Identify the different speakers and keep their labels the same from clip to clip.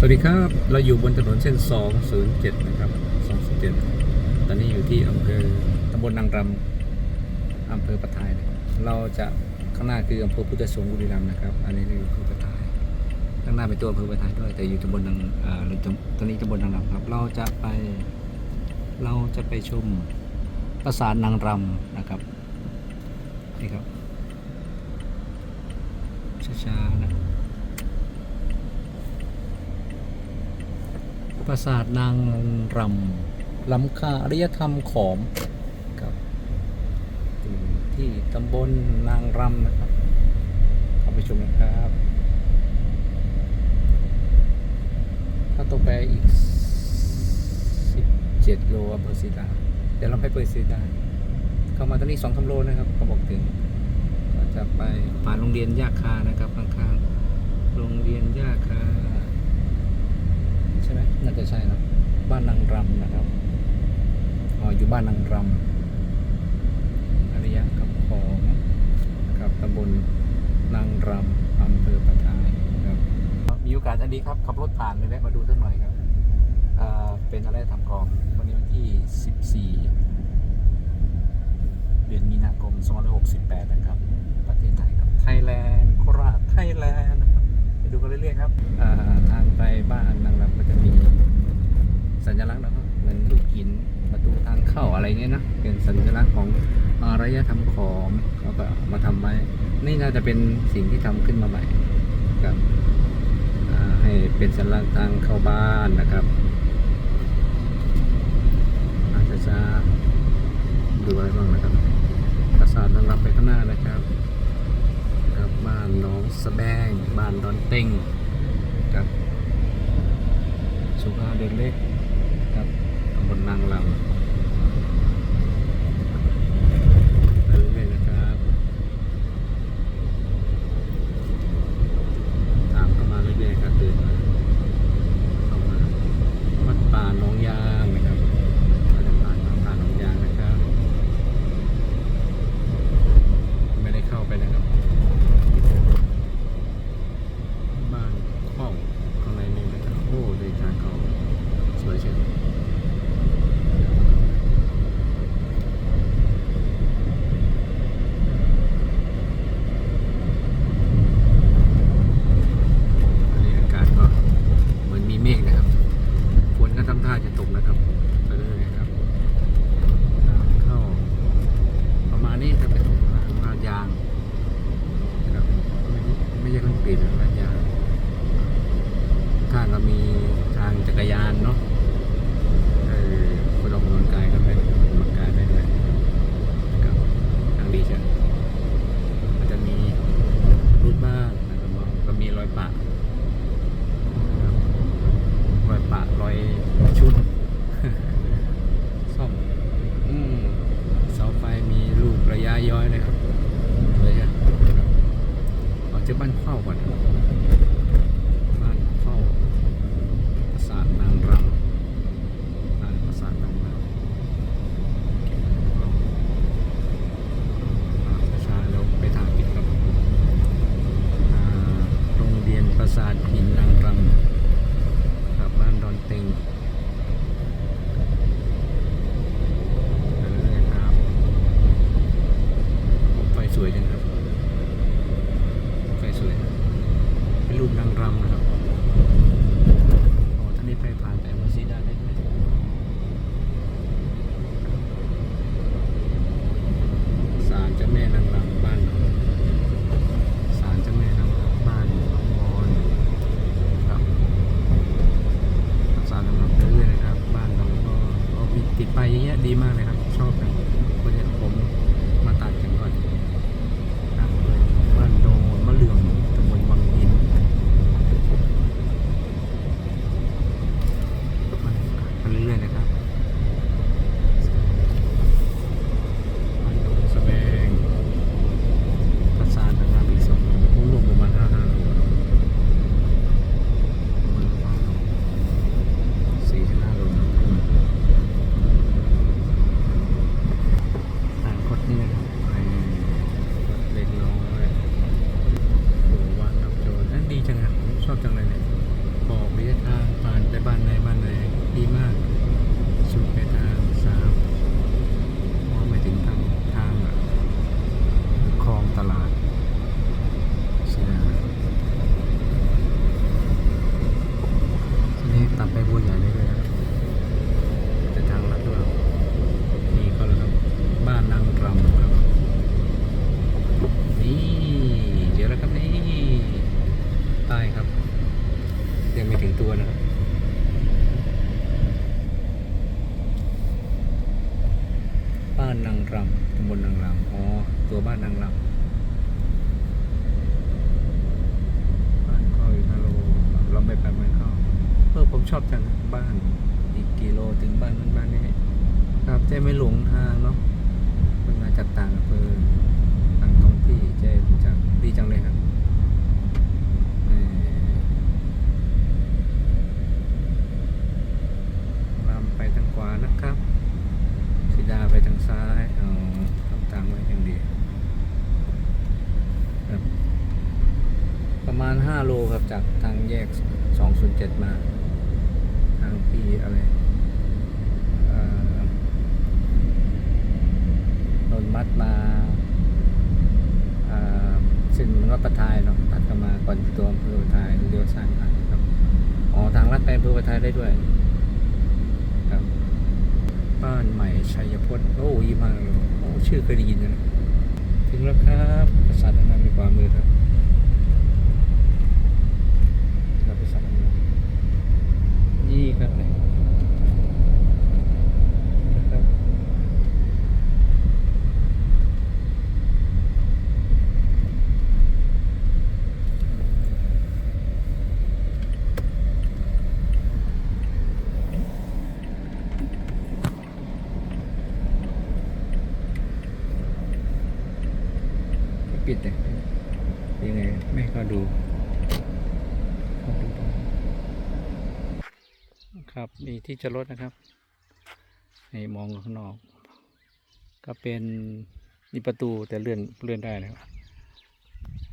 Speaker 1: สวัสดีครับ เราอยู่บนถนนเส้น 207 นะครับ 207 ตอนนี้อยู่ที่อำเภอตำบลนางรำอำเภอปะทายนะเราจะข้างหน้าคืออำเภอพุทธสงฆ์บุรีรัมย์นะครับ อันนี้คืออำเภอปะทาย ข้างหน้าเป็นตัวอำเภอปะทายด้วย แต่อยู่ตำบลนางอ่าตำตอนนี้ตำบลนางรำครับ เราจะไป เราจะไปชมปราสาทนางรำนะครับ นี่ครับ ช้าๆนะ ปราสาทนางรำล้ำค่าอารยธรรมขอมครับอยู่ที่ตำบลนางรำนะครับเข้าไปชมนะครับ ถ้าตรงไปอีก 17 โลอำเภอศรีดา เดี๋ยวเราไปเปิดศรีดา เข้ามาตอนนี้2ทำโลนะครับเขาบอกถึง ก็จะไปผ่านโรงเรียนยาคานะครับข้างๆ โรงเรียนยาคา ช่ไหมน่าจะใช่นะบ้านนางรำนะครับอ๋ออยู่บ้านนางรำอริยะกับของนะครับตำบลนางรำอำเภอปะทายครับมีโอกาสอันดีครับขับรถผ่านเลยแวะมาดูสักหน่อยครับเป็นอะไรทำกองวันนี้วันที่ 14 เดือนมีนาคม2568 นะครับ ประเทศไทยครับไทยแลนด์โคราชไทยแลนด์ เรื่อยๆครับทางไปบ้านนางรำก็จะมีสัญลักษณ์นะครับเหมือนลูกหินประตูทางเข้าอะไรเงี้ยนะเป็นสัญลักษณ์ของอารยธรรมขอมเขาก็มาทำไว้นี่น่าจะเป็นสิ่งที่ทำขึ้นมาใหม่ครับให้เป็นสัญลักษณ์ทางเข้าบ้านนะครับอาจจะจะดูอะไรบ้างนะครับปราสาทนางรำไปข้างหน้านะครับ ครับบ้านหน้องสะแบง บ้ บ้านนั้นบ้านนี้ครับเจ๊ไม่หลงทางเนาะมันมาจากต่างอำเภอต่างท้องที่เจ๊รู้จักดีจังเลยครับเอ่อลำไปทางขวานะครับสีดาไปทางซ้ายเอาทำตามไว้อย่างดีครับ ประมาณ 5 โลครับจากทางแยก 207 มา ทางพี่อะไรเอ่อนนมัดมาเอ่อซึ่งวัดประทายเนาะตัดเข้ามาก่อนตัวอำเภอประทายเลี้ยวซ้ายผ่านครับ อ๋อ ทางลัด ได้ด้วยครับ บ้านใหม่ชัยพจน์ โอ้ยมาเลยโอ้ชื่อเคยได้ยินนะถึงแล้วครับ ประสาทนานมีความมือครับเราปราสาทอนันต์นี่ครับเนี่ยนะครับ ปิดเลยยังไงไม่ให้เขาดูครับมีที่จอดนะครับ ให้มองข้างนอก ก็เป็นนี่ประตูแต่เลื่อนเลื่อนได้นะครับ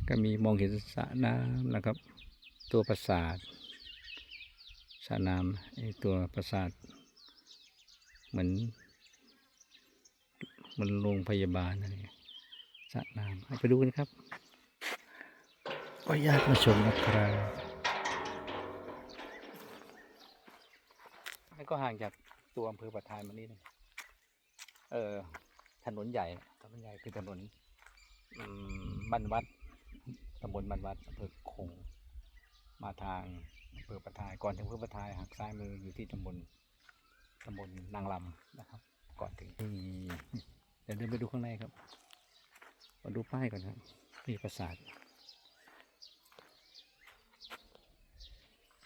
Speaker 1: ก็มีมองเห็นสระน้ำนะครับ ตัวปราสาทสระน้ำไอตัวปราสาท เหมือนเหมันโรงพยาบาลอะไร สระน้ำเอาไปดูกันครับก็ญาตมาชมนะครับนี่ก็ห่างจากตัวอำเภอประทายมานี่นึงเออถนนใหญ่นะถนนใหญ่คือถนนอืมบ้านวัดตำบลบ้านวัดอำเภอคงมาทางอำเภอประทายก่อนถึงอำเภอประทายหักซ้ายมืออยู่ที่ตำบลตำบลนางลำนะครับ ก่อนถึงที่เดี๋ยวเดินไปดูข้างในครับ มาดูป้ายก่อนครับนี่ปราสาท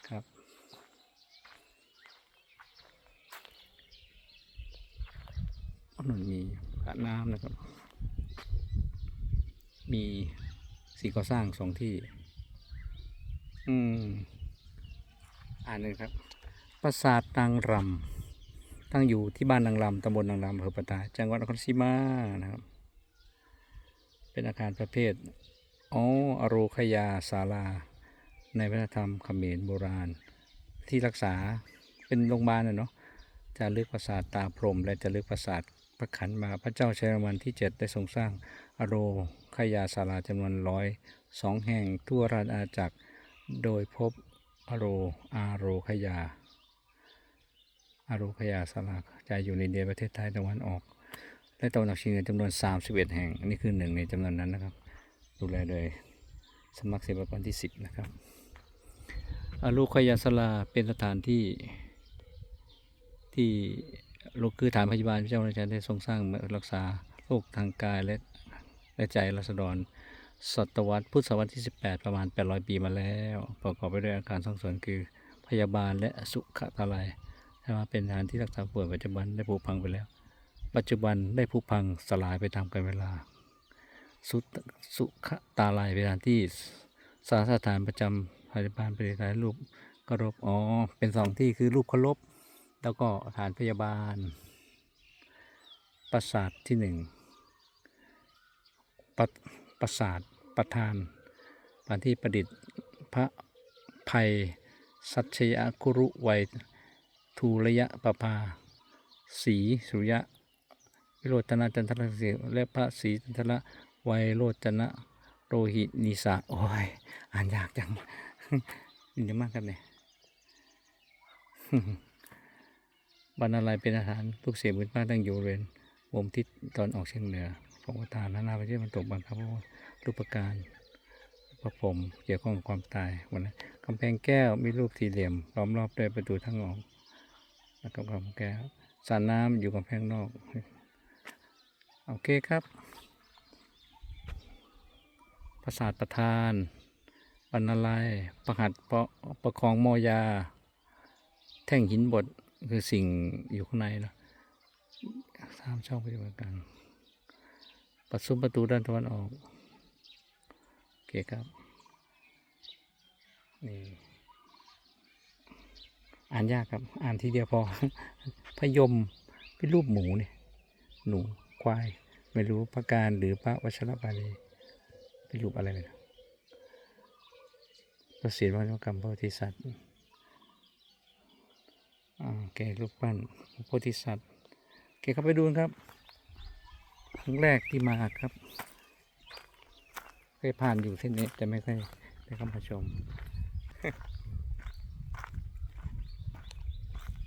Speaker 1: ครับถนนมีสระน้ำนะครับ มีสิ่งก่อสร้างสองที่ อืม อ่านเลยครับ ปราสาทนางรำตั้งอยู่ที่บ้านนางรำตำบลนางรำอำเภอปะตายจังหวัดนครศรีมานะครับ เป็นอาคารประเภทอ๋ออโรคยาศาลา ในวัฒนธรรมเขมรโบราณ ที่รักษาเป็นโรงพยาบาลนะเนาะจะลึกปราสาทตาพรม และจะลึกปราสาทพระขันมาพระเจ้าชัยวันที่ 7 ได้ทรงสร้างอโรคยาศาลาจำนวนร้อยสองแห่งทั่วราชอาณาจักร โดยพบอโรอาโรคยาอาโรคยาศาลาจะอยู่ในเดียประเทศไทยตะวันออก และตะวันออกเฉียงเหนือจำนวน 31 แห่ง อันี่คือหนึ่งในจำนวนนั้นนะครับ ดูแลโดยสมัครศิลปากรที่ 10 นะครับอารุขยาสลาเป็นสถานที่ที่โรคคือฐานพยาบาลพระเจ้าราชาได้ทรงสร้างมื่อรักษาโรคทางกายและและใจรัษฎรศตวรรษพุทธศตวรรษที่ 18 ประมาณ 800 ปีมาแล้ว ประกอบไปด้วยอาการสองส่วนคือพยาบาลและสุขตาลัยใช่ไหมเป็นสถานที่รักษาป่วยปัจจุบันได้ผุพังไปแล้ว ปัจจุบันได้ผุพังสลายไปตามกาลเวลา สุสุขตาลายเป็นสถาที่สาสถานประจำพยาบาลปฏิบัติรูปเคารพอ๋อ เป็นสองที่คือรูปเคารพแล้วก็ฐานพยาบาล ปราสาทที่หนึ่งปราปราสาทประธานสถานที่ประดิษฐ์พระภัย สัชยคุรุไวยทูระยะปภา สีสุริยะ วิโรจนะจันทรเสีและพระศรีจันทระไวยโรจนะโรหินิสาโอ้ยอ่านยากจังยินเดีมากครับเนี่ยบรรณาลัยเป็นอาหารลูกเสียงพื้นบ้าตั้งอยู่บริเวณวงทิศตอนออกเฉียงเหนือของประธานนานาประเทศมันตกบังครับว่ารูปการพระพรหมเกี่ยวข้องกับความตายวันนั้นกำแพงแก้วมีรูปสี่เหลี่ยมล้อมรอบด้วยประตูทางออกแล้วก็กำแพงแก้วสระน้ำอยู่กำแพงนอก โอเคครับปราสาทประธานบรรณาลัยประหัตประประคองมอยา แท่งหินบดคือสิ่งอยู่ข้างในนะสามช่องปฏิบัติการปัดซุ้มประตูด้านตะวันออก โอเคครับ นี่ อ่านยากครับ อ่านทีเดียวพอ พยมเป็นรูปหมูเนี่ย หนูควาย ไม่รู้พระการหรือพระวชรบาลีเป็นรูปอะไรเลยนะประสิทธิ์วัฒนกรรมประทิศาสตร์อ่าโอเครูปปั้นประทิศาสตร์โอเคครับไปดูครับครั้งแรกที่มาครับเคยผ่านอยู่เส้นนี้แต่ไม่เคยได้เข้ามาชม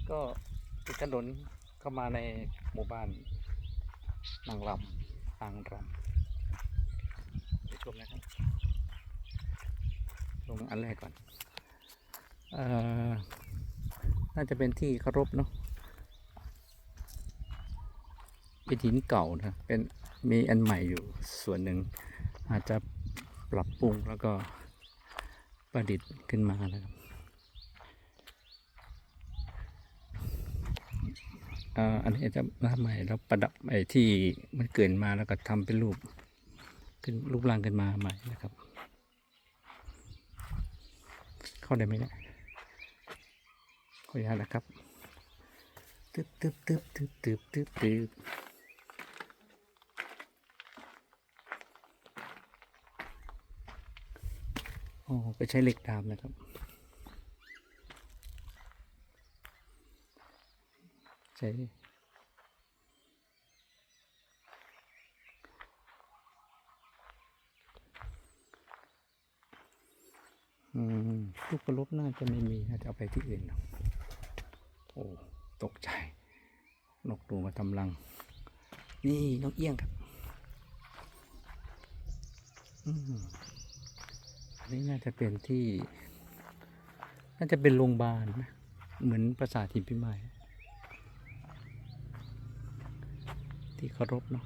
Speaker 1: ก็ติดถนนเข้ามาในหมู่บ้าน นางรำนางรำไปชมนะครับ ลงอันแรกก่อน เอ่อ น่าจะเป็นที่เคารพเนาะเป็นหินเก่านะ เป็นมีอันใหม่อยู่ส่วนหนึ่ง อาจจะปรับปรุงแล้วก็ประดิษฐ์ขึ้นมานะครับ อันนี้จะหน้าใหม่แล้วประดับไอ้ที่มันเกิดมาแล้วก็ทำเป็นรูปขึ้นรูปร่างขึ้นมาใหม่นะครับ เข้าได้ไหมเนี่ยขออนุญาตนะครับตึ๊บตึ๊บตึ๊บตึ๊บตึ๊บตึ๊บตึ๊บโอ้ไปใช้เหล็กดามนะครับ ใช้อืมลูกกระลบน่าจะไม่มีน่าจะเอาไปที่อื่นเนอะโอ้ตกใจ นกตูมาทำรัง นี่นกเอี้ยงครับ อืมอันนี้น่าจะเป็นที่ น่าจะเป็นโรงพยาบาลนะเหมือนปราสาทหินพิมาย ที่เคารพเนาะ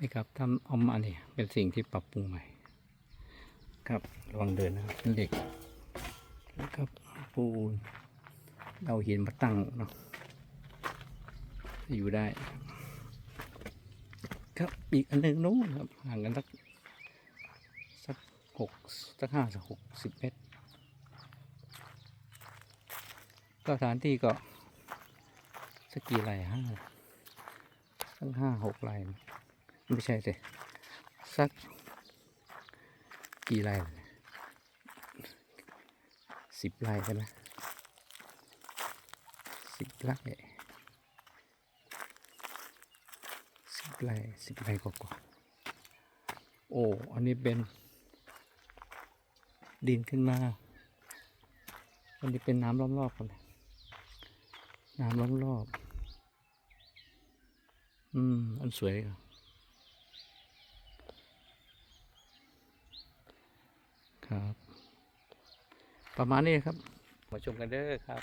Speaker 1: นี่ครับทำเอมาเนี่ยเป็นสิ่งที่ปรับปรุงใหม่ ครับระวังเดินนะครับเป็นเหล็กแล้วก็ปูนเราหินมาตั้งเนาะอยู่ได้ ครับอีกอันหนึ่งนู้นครับห่างกันสักสักหกสักห้าสักหกสิบเมตรก็สถานที่ก็สักกี่ไร่ห้า สักห้าหกไร่มั้งไม่ใช่สิสักกี่ไร่เนี่ยสิบไร่ใช่ไหมสิบไร่สิบไร่สิบไร่กว่าโอ้อันนี้เป็น ดินขึ้นมาอันนี้เป็นน้ำล้อมรอบกันเลยน้ำล้อมรอบ อืม อันสวยครับครับ ประมาณนี้ครับ มาชมกันเด้อครับ